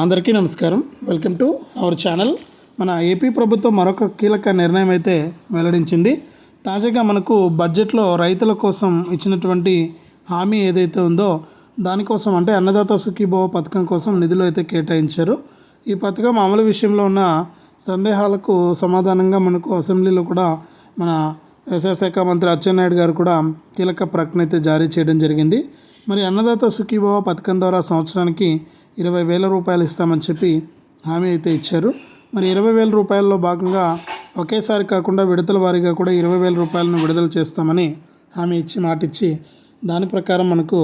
అందరికీ నమస్కారం. Welcome to our channel మన ఏపీ ప్రభుత్వం మరొక కీలక నిర్ణయం అయితే వెల్లడించింది. తాజాగా మనకు బడ్జెట్లో రైతుల కోసం ఇచ్చినటువంటి హామీ ఏదైతే ఉందో దానికోసం అంటే అన్నదాత సుఖీభవ పథకం కోసం నిధులు అయితే కేటాయించారు. ఈ పథకం అమలు విషయంలో ఉన్న సందేహాలకు సమాధానంగా మనకు అసెంబ్లీలో కూడా మన వ్యవసాయ శాఖ మంత్రి అచ్చెన్నాయుడు గారు కూడా కీలక ప్రకటన అయితే జారీ చేయడం జరిగింది. మరి అన్నదాత సుఖీభవ పథకం ద్వారా సంవత్సరానికి ఇరవై వేల రూపాయలు ఇస్తామని చెప్పి హామీ అయితే ఇచ్చారు. మరి ఇరవై వేల రూపాయల్లో భాగంగా ఒకేసారి కాకుండా విడతల వారీగా కూడా ఇరవై వేల రూపాయలను విడుదల చేస్తామని హామీ ఇచ్చి మాటిచ్చి దాని ప్రకారం మనకు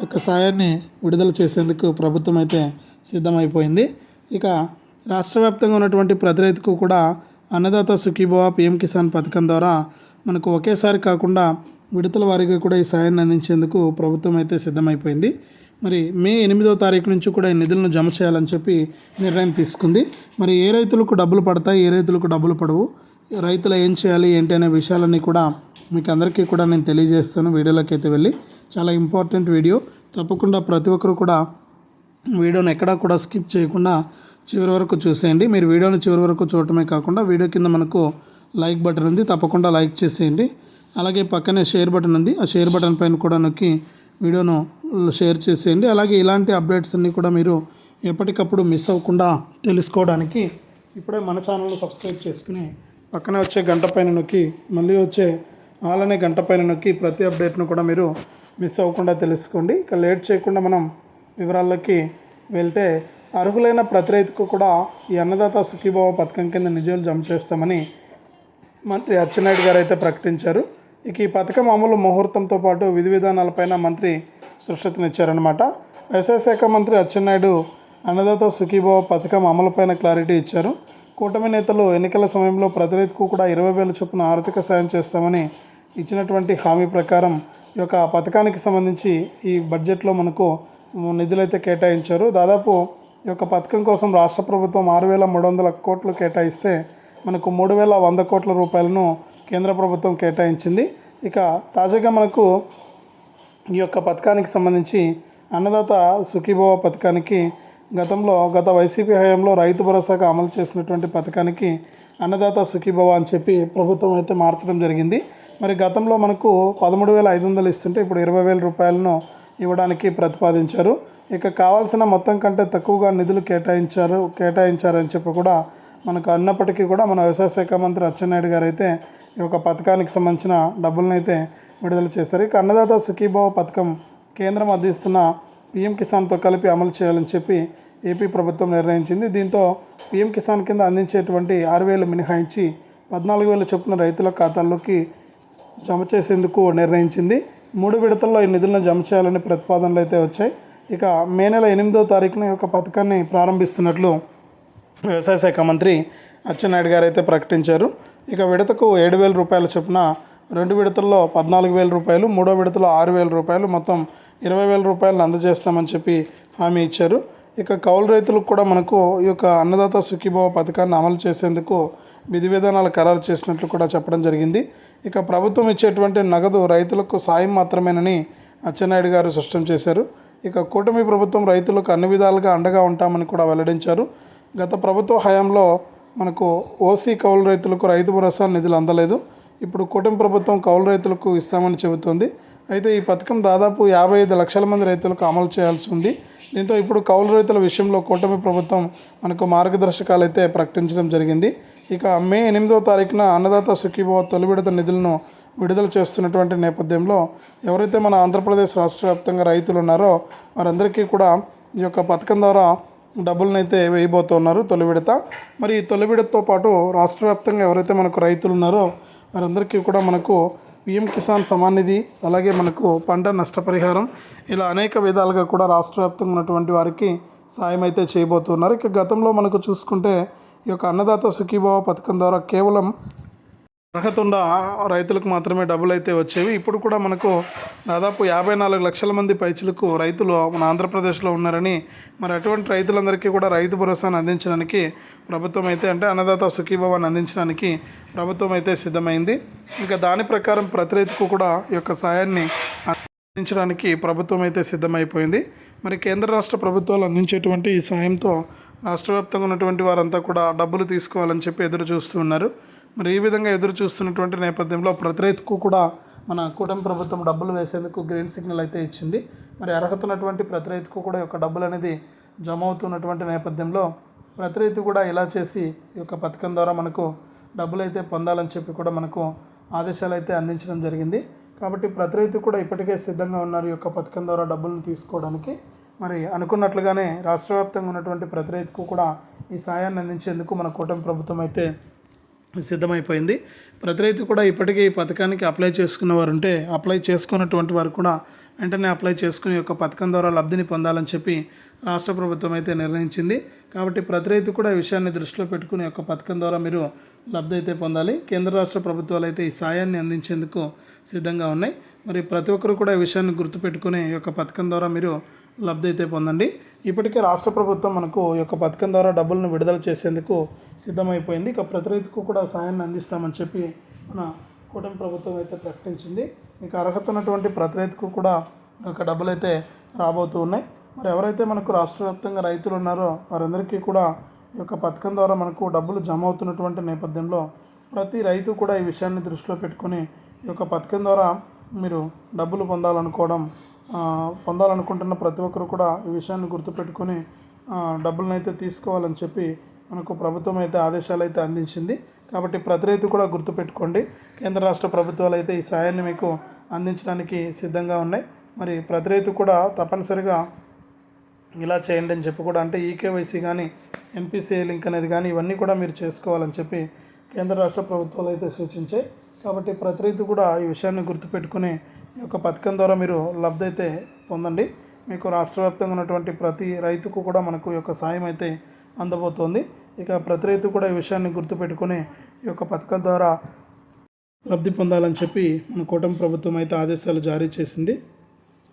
యొక్క సాయాన్ని విడుదల చేసేందుకు ప్రభుత్వం అయితే సిద్ధమైపోయింది. ఇక రాష్ట్ర వ్యాప్తంగా ఉన్నటువంటి ప్రతి రైతుకు కూడా అన్నదాత సుఖీభవ పిఎం కిసాన్ పథకం ద్వారా మనకు ఒకేసారి కాకుండా విడతల వారీగా కూడా ఈ సాయాన్ని అందించేందుకు ప్రభుత్వం అయితే సిద్ధమైపోయింది. మరి మే ఎనిమిదవ తారీఖు నుంచి కూడా ఈ నిధులను జమ చేయాలని చెప్పి నిర్ణయం తీసుకుంది. మరి ఏ రైతులకు డబ్బులు పడతాయి ఏ రైతులకు డబ్బులు పడవు రైతులు ఏం చేయాలి ఏంటి అనే విషయాలన్నీ కూడా మీకు అందరికీ కూడా నేను తెలియజేస్తాను వీడియోలోకి అయితే వెళ్ళి. చాలా ఇంపార్టెంట్ వీడియో. తప్పకుండా ప్రతి ఒక్కరు కూడా వీడియోని ఎక్కడా కూడా స్కిప్ చేయకుండా చివరి వరకు చూసేయండి. మీరు వీడియోని చివరి వరకు చూడటమే కాకుండా వీడియో కింద మనకు లైక్ బటన్ ఉంది తప్పకుండా లైక్ చేసేయండి. అలాగే పక్కనే షేర్ బటన్ ఉంది ఆ షేర్ బటన్ పైన కూడా నొక్కి వీడియోను షేర్ చేసేయండి. అలాగే ఇలాంటి అప్డేట్స్ అన్నీ కూడా మీరు ఎప్పటికప్పుడు మిస్ అవ్వకుండా తెలుసుకోవడానికి ఇప్పుడే మన ఛానల్ సబ్స్క్రైబ్ చేసుకుని పక్కనే వచ్చే గంట పైన నొక్కి మళ్ళీ వచ్చే అలానే అనే గంట పైన నొక్కి ప్రతి అప్డేట్ను కూడా మీరు మిస్ అవ్వకుండా తెలుసుకోండి. ఇక లేట్ చేయకుండా మనం వివరాల్లోకి వెళ్తే అర్హులైన ప్రతి రైతుకు కూడా ఈ అన్నదాత సుఖీభావ పథకం కింద నిధులు జమ చేస్తామని మంత్రి అచ్చెన్నాయుడు గారు అయితే ప్రకటించారు. ఇక ఈ పథకం అమలు ముహూర్తంతో పాటు విధి విధానాలపైన మంత్రి సృష్టతనిచ్చారనమాట వ్యవసాయ శాఖ మంత్రి అచ్చెన్నాయుడు అన్నదాత సుఖీభావ పథకం అమలుపైన క్లారిటీ ఇచ్చారు. కూటమి నేతలు ఎన్నికల సమయంలో ప్రతి రైతుకు కూడా ఇరవై వేల చొప్పున ఆర్థిక సాయం చేస్తామని ఇచ్చినటువంటి హామీ ప్రకారం ఈ యొక్క పథకానికి సంబంధించి ఈ బడ్జెట్లో మనకు నిధులైతే కేటాయించారు. దాదాపు ఈ యొక్క పథకం కోసం రాష్ట్ర ప్రభుత్వం ఆరు వేల మూడు వందల కోట్లు కేటాయిస్తే మనకు మూడు వేల వంద కోట్ల రూపాయలను కేంద్ర ప్రభుత్వం కేటాయించింది. ఇక తాజాగా మనకు ఈ యొక్క పథకానికి సంబంధించి అన్నదాత సుఖీభవ పథకానికి గతంలో గత వైసీపీ హయాంలో రైతు భరోసాగా అమలు చేసినటువంటి పథకానికి అన్నదాత సుఖీభవ అని చెప్పి ప్రభుత్వం అయితే మార్చడం జరిగింది. మరి గతంలో మనకు పదమూడు వేల ఐదు వందలు ఇస్తుంటే ఇప్పుడు ఇరవై వేల రూపాయలను ఇవ్వడానికి ప్రతిపాదించారు. ఇక కావాల్సిన మొత్తం కంటే తక్కువగా నిధులు కేటాయించారు కేటాయించారని చెప్పి కూడా మనకు అన్నప్పటికీ కూడా మన వ్యవసాయ శాఖ మంత్రి అచ్చెన్నాయుడు గారు అయితే ఈ యొక్క పథకానికి సంబంధించిన డబ్బులను అయితే విడుదల చేశారు. ఇక అన్నదాత సుఖీభావ పథకం కేంద్రం అందిస్తున్న పీఎం కిసాన్తో కలిపి అమలు చేయాలని చెప్పి ఏపీ ప్రభుత్వం నిర్ణయించింది. దీంతో పీఎం కిసాన్ కింద అందించేటువంటి ఆరు వేలు మినహాయించి పద్నాలుగు వేల చొప్పున రైతుల ఖాతాల్లోకి జమ చేసేందుకు నిర్ణయించింది. మూడు విడతల్లో ఈ నిధులను జమ చేయాలని ప్రతిపాదనలు అయితే వచ్చాయి. ఇక మే నెల ఎనిమిదో తారీఖున ఈ యొక్క పథకాన్ని ప్రారంభిస్తున్నట్లు వ్యవసాయ శాఖ మంత్రి అచ్చెన్నాయుడు గారు అయితే ప్రకటించారు. ఇక విడతకు ఏడు వేల రూపాయల చొప్పున రెండు విడతల్లో పద్నాలుగు వేల రూపాయలు మూడో విడతలో ఆరు వేల రూపాయలు మొత్తం ఇరవై వేల రూపాయలను అందజేస్తామని చెప్పి హామీ ఇచ్చారు. ఇక కౌలు రైతులకు కూడా మనకు ఈ యొక్క అన్నదాత సుఖీభావ పథకాన్ని అమలు చేసేందుకు విధి విధానాలు ఖరారు చేసినట్లు కూడా చెప్పడం జరిగింది. ఇక ప్రభుత్వం ఇచ్చేటువంటి నగదు రైతులకు సాయం మాత్రమేనని అచ్చెన్నాయుడు గారు స్పష్టం చేశారు. ఇక కూటమి ప్రభుత్వం రైతులకు అన్ని విధాలుగా అండగా ఉంటామని కూడా వెల్లడించారు. గత ప్రభుత్వ హయాంలో మనకు ఓసీ కౌలు రైతులకు రైతు భరోసా నిధులు అందలేదు. ఇప్పుడు కూటమి ప్రభుత్వం కౌలు రైతులకు ఇస్తామని చెబుతోంది. అయితే ఈ పథకం దాదాపు యాభై ఐదు లక్షల మంది రైతులకు అమలు చేయాల్సి ఉంది. దీంతో ఇప్పుడు కౌలు రైతుల విషయంలో కూటమి ప్రభుత్వం మనకు మార్గదర్శకాలు అయితే ప్రకటించడం జరిగింది. ఇక మే ఎనిమిదో తారీఖున అన్నదాత సుఖీభావ తొలి విడత నిధులను విడుదల చేస్తున్నటువంటి నేపథ్యంలో ఎవరైతే మన ఆంధ్రప్రదేశ్ రాష్ట్ర వ్యాప్తంగా రైతులు ఉన్నారో వారందరికీ కూడా ఈ యొక్క పథకం ద్వారా డబ్బులను అయితే వేయబోతున్నారు తొలి విడత. మరి ఈ తొలి విడతతో పాటు రాష్ట్ర వ్యాప్తంగా ఎవరైతే మనకు రైతులు ఉన్నారో వారందరికీ కూడా మనకు పిఎం కిసాన్ సమాన్ నిధి అలాగే మనకు పంట నష్టపరిహారం ఇలా అనేక విధాలుగా కూడా రాష్ట్ర వ్యాప్తంగా ఉన్నటువంటి వారికి సాయం అయితే చేయబోతున్నారు. ఇక గతంలో మనకు చూసుకుంటే ఈ యొక్క అన్నదాత సుఖీభావ పథకం ద్వారా కేవలం అర్హత ఉన్న రైతులకు మాత్రమే డబ్బులు అయితే వచ్చేవి. ఇప్పుడు కూడా మనకు దాదాపు యాభై నాలుగు లక్షల మంది పైచులకు రైతులు మన ఆంధ్రప్రదేశ్లో ఉన్నారని మరి అటువంటి రైతులందరికీ కూడా రైతు భరోసాను అందించడానికి ప్రభుత్వం అయితే అంటే అన్నదాత సుఖీభవాన్ని అందించడానికి ప్రభుత్వం అయితే సిద్ధమైంది. ఇంకా దాని ప్రకారం ప్రతి రైతుకు కూడా ఈ యొక్క సాయాన్ని అందించడానికి ప్రభుత్వం అయితే సిద్ధమైపోయింది. మరి కేంద్ర రాష్ట్ర ప్రభుత్వాలు అందించేటువంటి ఈ సాయంతో రాష్ట్ర వ్యాప్తంగా ఉన్నటువంటి వారంతా కూడా డబ్బులు తీసుకోవాలని చెప్పి ఎదురు చూస్తూ ఉన్నారు. మరి ఈ విధంగా ఎదురు చూస్తున్నటువంటి నేపథ్యంలో ప్రతి రైతుకు కూడా మన కూటమి ప్రభుత్వం డబ్బులు వేసేందుకు గ్రీన్ సిగ్నల్ అయితే ఇచ్చింది. మరి అర్హత ఉన్నటువంటి ప్రతి రైతుకు కూడా యొక్క డబ్బులు అనేది జమ అవుతున్నటువంటి నేపథ్యంలో ప్రతి రైతు కూడా ఇలా చేసి ఈ యొక్క పథకం ద్వారా మనకు డబ్బులు అయితే పొందాలని చెప్పి కూడా మనకు ఆదేశాలు అయితే అందించడం జరిగింది. కాబట్టి ప్రతి రైతు కూడా ఇప్పటికే సిద్ధంగా ఉన్నారు ఈ యొక్క పథకం ద్వారా డబ్బులను తీసుకోవడానికి. మరి అనుకున్నట్లుగానే రాష్ట్ర వ్యాప్తంగా ఉన్నటువంటి ప్రతి రైతుకు కూడా ఈ సాయాన్ని అందించేందుకు మన కూటమి ప్రభుత్వం అయితే సిద్ధమైపోయింది. ప్రతి రైతు కూడా ఇప్పటికే ఈ పథకానికి అప్లై చేసుకున్న వారు ఉంటే అప్లై చేసుకున్నటువంటి వారు కూడా వెంటనే అప్లై చేసుకుని యొక్క పథకం ద్వారా లబ్ధిని పొందాలని చెప్పి రాష్ట్ర ప్రభుత్వం అయితే నిర్ణయించింది. కాబట్టి ప్రతి రైతు కూడా ఈ విషయాన్ని దృష్టిలో పెట్టుకుని ఒక యొక్క పథకం ద్వారా మీరు లబ్ధి అయితే పొందాలి. కేంద్ర రాష్ట్ర ప్రభుత్వాలు అయితే ఈ సాయాన్ని అందించేందుకు సిద్ధంగా ఉన్నాయి. మరి ప్రతి ఒక్కరు కూడా ఈ విషయాన్ని గుర్తుపెట్టుకుని ఈ యొక్క పథకం ద్వారా మీరు లబ్ధి అయితే పొందండి. ఇప్పటికే రాష్ట్ర ప్రభుత్వం మనకు ఈ యొక్క పథకం ద్వారా డబ్బులను విడుదల చేసేందుకు సిద్ధమైపోయింది. ఇక ప్రతి రైతుకు కూడా సాయాన్ని అందిస్తామని చెప్పి మన కూటమి ప్రభుత్వం అయితే ప్రకటించింది. ఇక అర్హత ఉన్నటువంటి ప్రతి రైతుకు కూడా ఒక డబ్బులు అయితే రాబోతూ ఉన్నాయి. మరి ఎవరైతే మనకు రాష్ట్ర వ్యాప్తంగా రైతులు ఉన్నారో వారందరికీ కూడా ఈ యొక్క పథకం ద్వారా మనకు డబ్బులు జమ అవుతున్నటువంటి నేపథ్యంలో ప్రతి రైతు కూడా ఈ విషయాన్ని దృష్టిలో పెట్టుకొని ఈ యొక్క పథకం ద్వారా మీరు డబ్బులు పొందాలనుకోవడం పొందాలనుకుంటున్న ప్రతి ఒక్కరు కూడా ఈ విషయాన్ని గుర్తుపెట్టుకొని డబ్బులను అయితే తీసుకోవాలని చెప్పి మనకు ప్రభుత్వం అయితే ఆదేశాలు అయితే అందించింది. కాబట్టి ప్రతి రైతు కూడా గుర్తుపెట్టుకోండి. కేంద్ర రాష్ట్ర ప్రభుత్వాలు అయితే ఈ సాయాన్ని మీకు అందించడానికి సిద్ధంగా ఉన్నాయి. మరి ప్రతి రైతు కూడా తప్పనిసరిగా ఇలా చేయండి అని చెప్పి కూడా అంటే ఈకేవైసీ కానీ ఎన్పిసిఐ లింక్ అనేది కానీ ఇవన్నీ కూడా మీరు చేసుకోవాలని చెప్పి కేంద్ర రాష్ట్ర ప్రభుత్వాలు అయితే సూచించాయి. కాబట్టి ప్రతి రైతు కూడా ఈ విషయాన్ని గుర్తుపెట్టుకుని ఈ యొక్క పథకం ద్వారా మీరు లబ్ధి అయితే పొందండి. మీకు రాష్ట్ర వ్యాప్తంగా ఉన్నటువంటి ప్రతి రైతుకు కూడా మనకు ఈ యొక్క సాయం అయితే అందబోతోంది. ఇక ప్రతి రైతు కూడా ఈ విషయాన్ని గుర్తుపెట్టుకుని ఈ యొక్క పథకం ద్వారా లబ్ధి పొందాలని చెప్పి మన కూటమి ప్రభుత్వం అయితే ఆదేశాలు జారీ చేసింది.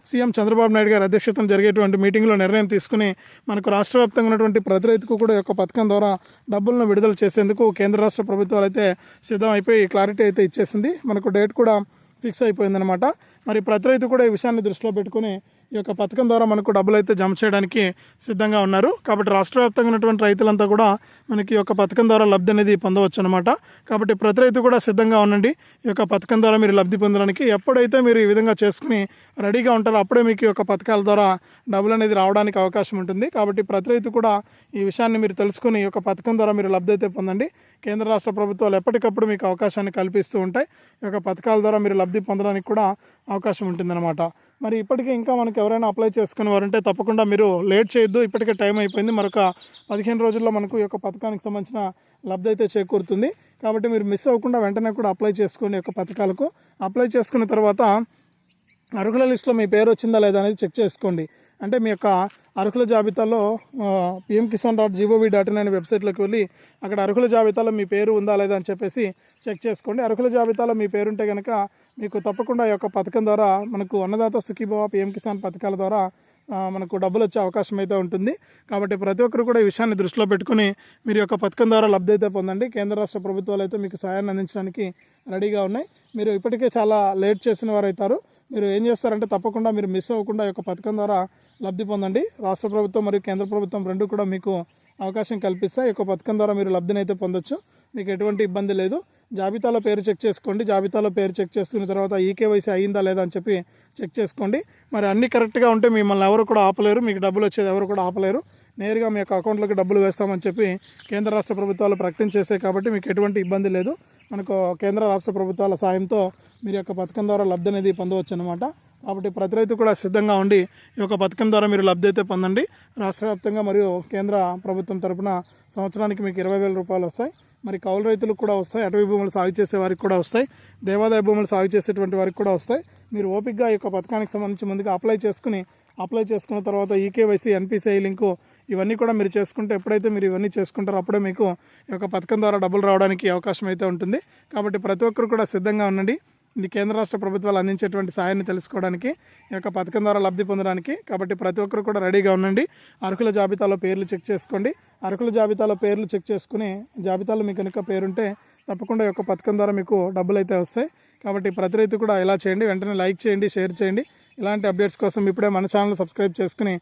సీఎం చంద్రబాబు నాయుడు గారి అధ్యక్షతన జరిగేటువంటి మీటింగ్లో నిర్ణయం తీసుకుని మనకు రాష్ట్ర వ్యాప్తంగా ఉన్నటువంటి ప్రతి రైతుకు కూడా యొక్క పథకం ద్వారా డబ్బులను విడుదల చేసేందుకు కేంద్ర రాష్ట్ర ప్రభుత్వాలు అయితే సిద్ధం అయిపోయి క్లారిటీ అయితే ఇచ్చేసింది. మనకు డేట్ కూడా ఫిక్స్ అయిపోయిందనమాట మరి ప్రతి రైతు కూడా ఈ విషయాన్ని దృష్టిలో పెట్టుకుని ఈ యొక్క పథకం ద్వారా మనకు డబ్బులు అయితే జమ చేయడానికి సిద్ధంగా ఉన్నారు. కాబట్టి రాష్ట్ర వ్యాప్తంగా ఉన్నటువంటి రైతులంతా కూడా మనకి ఈ యొక్క పథకం ద్వారా లబ్ధి అనేది పొందవచ్చు అనమాట కాబట్టి ప్రతి రైతు కూడా సిద్ధంగా ఉండండి. ఈ యొక్క పథకం ద్వారా మీరు లబ్ధి పొందడానికి ఎప్పుడైతే మీరు ఈ విధంగా చేసుకుని రెడీగా ఉంటారో అప్పుడే మీకు ఈ యొక్క పథకాల ద్వారా డబ్బులు అనేది రావడానికి అవకాశం ఉంటుంది. కాబట్టి ప్రతి రైతు కూడా ఈ విషయాన్ని మీరు తెలుసుకుని ఈ యొక్క పథకం ద్వారా మీరు లబ్ధి అయితే పొందండి. కేంద్ర రాష్ట్ర ప్రభుత్వాలు ఎప్పటికప్పుడు మీకు అవకాశాన్ని కల్పిస్తూ ఉంటాయి. ఈ యొక్క పథకాల ద్వారా మీరు లబ్ధి పొందడానికి కూడా అవకాశం ఉంటుందన్నమాట. మరి ఇప్పటికే ఇంకా మనకు ఎవరైనా అప్లై చేసుకునే వారంటే తప్పకుండా మీరు లేట్ చేయొద్దు. ఇప్పటికే టైం అయిపోయింది. మరొక పదిహేను రోజుల్లో మనకు ఈ యొక్క పథకానికి సంబంధించిన లబ్ధి అయితే చేకూరుతుంది. కాబట్టి మీరు మిస్ అవ్వకుండా వెంటనే కూడా అప్లై చేసుకోండి యొక్క పథకాలకు అప్లై చేసుకున్న తర్వాత అర్హుల లిస్టులో మీ పేరు వచ్చిందా లేదా అనేది చెక్ చేసుకోండి. అంటే మీ యొక్క అర్హుల జాబితాలో PM Kisan dot G O V dot in అనే వెబ్సైట్లోకి వెళ్ళి అక్కడ అర్హుల జాబితాలో మీ పేరు ఉందా లేదా అని చెప్పేసి చెక్ చేసుకోండి. అర్హుల జాబితాలో మీ పేరుంటే కనుక మీకు తప్పకుండా ఈ యొక్క పథకం ద్వారా మనకు అన్నదాత సుఖీభవ పిఎం కిసాన్ పథకాల ద్వారా మనకు డబ్బులు వచ్చే అవకాశం అయితే ఉంటుంది. కాబట్టి ప్రతి ఒక్కరు కూడా ఈ విషయాన్ని దృష్టిలో పెట్టుకుని మీరు యొక్క పథకం ద్వారా లబ్ధి అయితే పొందండి. కేంద్ర రాష్ట్ర ప్రభుత్వాలు అయితే మీకు సహాయాన్ని అందించడానికి రెడీగా ఉన్నాయి. మీరు ఇప్పటికే చాలా లేట్ చేసిన వారు అవుతారు మీరు ఏం చేస్తారంటే తప్పకుండా మీరు మిస్ అవ్వకుండా ఈ యొక్క పథకం ద్వారా లబ్ధి పొందండి. రాష్ట్ర ప్రభుత్వం మరియు కేంద్ర ప్రభుత్వం రెండు కూడా మీకు అవకాశం కల్పిస్తాయి. ఈ యొక్క పథకం ద్వారా మీరు లబ్ధిని అయితే పొందొచ్చు. మీకు ఎటువంటి ఇబ్బంది లేదు. జాబితాలో పేరు చెక్ చేసుకోండి. జాబితాలో పేరు చెక్ చేసుకున్న తర్వాత ఈకేవైసీ అయిందా లేదా అని చెప్పి చెక్ చేసుకోండి. మరి అన్నీ కరెక్ట్గా ఉంటే మిమ్మల్ని ఎవరు కూడా ఆపలేరు. మీకు డబ్బులు వచ్చేది ఎవరు కూడా ఆపలేరు. నేరుగా మీ యొక్క అకౌంట్లోకి డబ్బులు వేస్తామని చెప్పి కేంద్ర రాష్ట్ర ప్రభుత్వాలు ప్రకటించేసాయి కాబట్టి మీకు ఎటువంటి ఇబ్బంది లేదు. మనకు కేంద్ర రాష్ట్ర ప్రభుత్వాల సాయంతో మీరు యొక్క పథకం ద్వారా లబ్ధి అనేది పొందవచ్చు అనమాట కాబట్టి ప్రతి రైతు కూడా సిద్ధంగా ఉండి ఈ యొక్క పథకం ద్వారా మీరు లబ్ధి అయితే పొందండి. రాష్ట్ర వ్యాప్తంగా మరియు కేంద్ర ప్రభుత్వం తరపున సంవత్సరానికి మీకు ఇరవై వేల రూపాయలు వస్తాయి. మరి కౌలు రైతులకు కూడా వస్తాయి అటవీ భూములు సాగు చేసే వారికి కూడా వస్తాయి దేవాదాయ భూములు సాగు చేసేటువంటి వారికి కూడా వస్తాయి. మీరు ఓపికగా ఈ యొక్క పథకానికి సంబంధించి ముందుగా అప్లై చేసుకుని అప్లై చేసుకున్న తర్వాత ఈకేవైసీ ఎన్పిసిఐ లింకు ఇవన్నీ కూడా మీరు చేసుకుంటే ఎప్పుడైతే మీరు ఇవన్నీ చేసుకుంటారో అప్పుడే మీకు ఈ యొక్క పథకం ద్వారా డబ్బులు రావడానికి అవకాశం అయితే ఉంటుంది. కాబట్టి ప్రతి ఒక్కరు కూడా సిద్ధంగా ఉండండి. ఇది కేంద్ర రాష్ట్ర ప్రభుత్వాలు అందించేటువంటి సాయాన్ని తెలుసుకోవడానికి ఈ యొక్క పథకం ద్వారా లబ్ధి పొందడానికి. కాబట్టి ప్రతి ఒక్కరు కూడా రెడీగా ఉండండి. అర్హుల జాబితాలో పేర్లు చెక్ చేసుకోండి. అర్హుల జాబితాలో పేర్లు చెక్ చేసుకుని జాబితాలో మీకు కనుక పేరుంటే తప్పకుండా యొక్క పథకం ద్వారా మీకు డబ్బులు అయితే వస్తాయి. కాబట్టి ప్రతి రైతు కూడా ఇలా చేయండి. వెంటనే లైక్ చేయండి షేర్ చేయండి. ఇలాంటి అప్డేట్స్ కోసం ఇప్పుడే మన ఛానల్ సబ్స్క్రైబ్ చేసుకుని